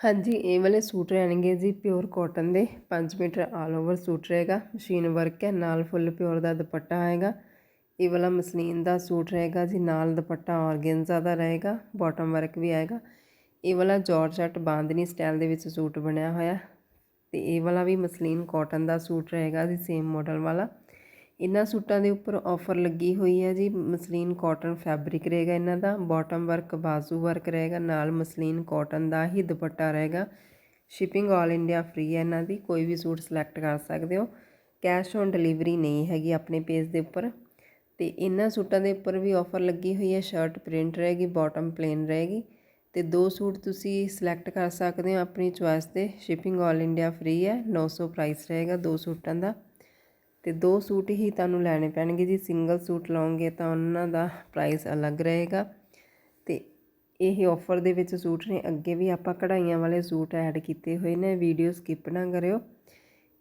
ਹਾਂਜੀ, ਇਹ ਵਾਲੇ ਸੂਟ ਰਹਿਣਗੇ ਜੀ ਪਿਓਰ ਕਾਟਨ ਦੇ। 5 ਮੀਟਰ ਆਲ ਓਵਰ ਸੂਟ ਰਹੇਗਾ। ਮਸ਼ੀਨ ਵਰਕ ਹੈ, ਨਾਲ ਫੁੱਲ ਪਿਓਰ ਦਾ ਦੁਪੱਟਾ ਆਏਗਾ। ਇਹ ਵਾਲਾ ਮਸਲੀਨ ਦਾ ਸੂਟ ਰਹੇਗਾ ਜੀ, ਨਾਲ ਦੁਪੱਟਾ ਔਰਗੈਂਜ਼ਾ ਦਾ ਰਹੇਗਾ ਬਾਟਮ ਵਰਕ ਵੀ ਆਏਗਾ। ਇਹ ਵਾਲਾ ਜਾਰਜਟ ਬਾਂਦਨੀ ਸਟਾਈਲ ਦੇ ਵਿੱਚ ਸੂਟ ਬਣਿਆ ਹੋਇਆ ਤੇ ਇਹ ਵਾਲਾ ਵੀ ਮਸਲੀਨ ਕਾਟਨ ਦਾ ਸੂਟ ਰਹੇਗਾ ਜੀ ਸੇਮ ਮਾਡਲ ਵਾਲਾ। ਇਹਨਾਂ ਸੂਟਾਂ ਦੇ ਉੱਪਰ ਆਫਰ ਲੱਗੀ ਹੋਈ ਹੈ ਜੀ, ਮਸਲੀਨ ਕਾਟਨ ਫੈਬਰਿਕ ਰਹੇਗਾ ਇਹਨਾਂ ਦਾ ਬਾਟਮ ਵਰਕ ਬਾਜ਼ੂ ਵਰਕ ਰਹੇਗਾ, ਨਾਲ ਮਸਲੀਨ ਕਾਟਨ ਦਾ ਹੀ ਦੁਪੱਟਾ ਰਹੇਗਾ। ਸ਼ਿਪਿੰਗ ਆਲ ਇੰਡੀਆ ਫ੍ਰੀ ਹੈ ਇਹਨਾਂ ਦੀ, ਕੋਈ ਵੀ ਸੂਟ ਸਿਲੈਕਟ ਕਰ ਸਕਦੇ ਹੋ। ਕੈਸ਼ ਔਨ ਡਿਲੀਵਰੀ ਨਹੀਂ ਹੈਗੀ ਆਪਣੇ ਪੇਜ ਦੇ ਉੱਪਰ। ਤੇ ਇਹਨਾਂ ਸੂਟਾਂ ਦੇ ਉੱਪਰ ਵੀ ਆਫਰ ਲੱਗੀ ਹੋਈ ਹੈ ਸ਼ਰਟ ਪ੍ਰਿੰਟ ਰਹੇਗੀ ਬਾਟਮ ਪਲੇਨ ਰਹੇਗੀ। ਤੇ ਦੋ ਸੂਟ ਤੁਸੀਂ ਸਿਲੈਕਟ ਕਰ ਸਕਦੇ ਹੋ ਆਪਣੀ ਚੁਆਇਸ ਤੇ ਸ਼ਿਪਿੰਗ ਆਲ ਇੰਡੀਆ ਫ੍ਰੀ ਹੈ 900 ਪ੍ਰਾਈਸ ਰਹੇਗਾ ਦੋ ਸੂਟਾਂ ਦਾ। ਤੇ ਦੋ ਸੂਟ ਹੀ ਤੁਹਾਨੂੰ ਲੈਣੇ ਪੈਣਗੇ ਜੀ। ਸਿੰਗਲ ਸੂਟ ਲਓਗੇ ਤਾਂ ਉਹਨਾਂ ਦਾ ਪ੍ਰਾਈਸ ਅਲੱਗ ਰਹੇਗਾ। ਤੇ ਇਹ ਆਫਰ ਦੇ ਵਿੱਚ ਸੂਟ ਨੇ। ਅੱਗੇ ਵੀ ਆਪਾਂ ਕਢਾਈਆਂ ਵਾਲੇ ਸੂਟ ਐਡ ਕੀਤੇ ਹੋਏ ਨੇ। ਵੀਡੀਓ ਸਕਿਪ ਨਾ ਕਰਿਓ।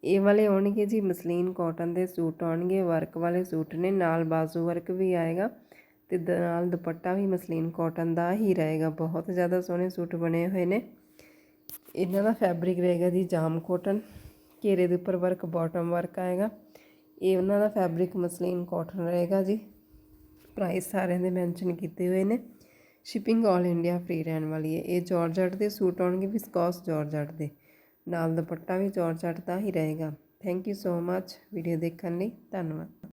ਇਹ ਵਾਲੇ ਆਉਣਗੇ ਜੀ। ਮਸਲੀਨ ਕਾਟਨ ਦੇ ਸੂਟ ਆਉਣਗੇ। ਵਰਕ ਵਾਲੇ ਸੂਟ ਨੇ। ਨਾਲ ਬਾਜ਼ੂ ਵਰਕ ਵੀ ਆਏਗਾ। ਤੇ ਨਾਲ ਦੁਪੱਟਾ ਵੀ ਮਸਲੀਨ ਕਾਟਨ ਦਾ ਹੀ ਰਹੇਗਾ। ਬਹੁਤ ਜ਼ਿਆਦਾ ਸੋਹਣੇ ਸੂਟ ਬਣੇ ਹੋਏ ਨੇ। ਇਹਨਾਂ ਦਾ ਫੈਬਰਿਕ ਰਹੇਗਾ ਜੀ ਜਾਮ ਕਾਟਨ ਘੇਰੇ ਦੇ ਉੱਪਰ ਵਰਕ ਬਾਟਮ ਵਰਕ ਆਏਗਾ। ਇਹ ਉਹਨਾਂ ਦਾ ਫੈਬਰਿਕ ਮਸਲੀਨ ਕਾਟਨ ਰਹੇਗਾ ਜੀ। ਪ੍ਰਾਈਸ ਸਾਰਿਆਂ ਦੇ ਮੈਂਸ਼ਨ ਕੀਤੇ ਹੋਏ ਨੇ। ਸ਼ਿਪਿੰਗ ਆਲ ਇੰਡੀਆ ਫ੍ਰੀ ਰਹਿਣ ਵਾਲੀ ਹੈ। ਇਹ ਜਾਰਜਟ ਦੇ ਸੂਟ ਆਉਣਗੇ ਵਿਸਕੋਸ ਜਾਰਜਟ ਦੇ। ਨਾਲ ਦੁਪੱਟਾ ਵੀ ਜਾਰਜਟ ਦਾ ਹੀ ਰਹੇਗਾ। Thank you so much video ਦੇਖਣ ਲਈ ਧੰਨਵਾਦ।